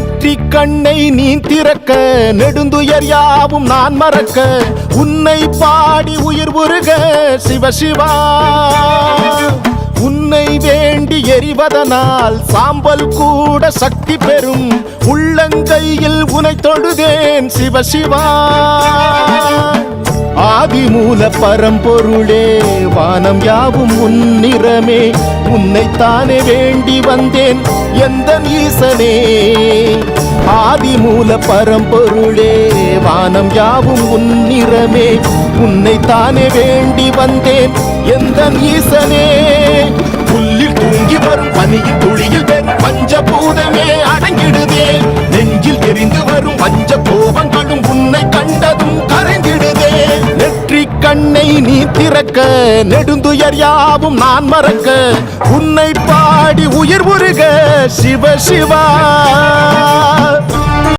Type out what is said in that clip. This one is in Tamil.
வெற்றி கண்ணை நீ திறக்க நெடுந்துயர் யாவும் நான் மறக்க உன்னை பாடி உயிர் உருக சிவசிவா உன்னை வேண்டி எரிவதனால் சாம்பல் கூட சக்தி பெறும் உள்ளங்கையில் உனை தொழுதேன் சிவசிவா ஆதிமூல பரம்பொருளே வானம் யாவும் உன்னிறமே உன்னைத்தானே வேண்டி வந்தேன் எந்த ஈசனே. ஆதி மூல பரம்பொருளே வானம் யாவும் உன்னிறமே தானே வேண்டி வந்தேன் எந்த ஈசனே. புல்லில் தூங்கி வரும் பனியில் துளியில் பெறும் பஞ்சபூதமே அடங்கிடுதே. நெஞ்சில் எரிந்து வரும் பஞ்ச கோபங்களும் உன்னை கண்டதும் கரைந்திடுதே. நெற்றி கண்ணை நீ திறக்க நெடுந்துயர் யாவும் நான் மறக்க. உன்னை பாடி உயிர் உருக சிவ சிவா.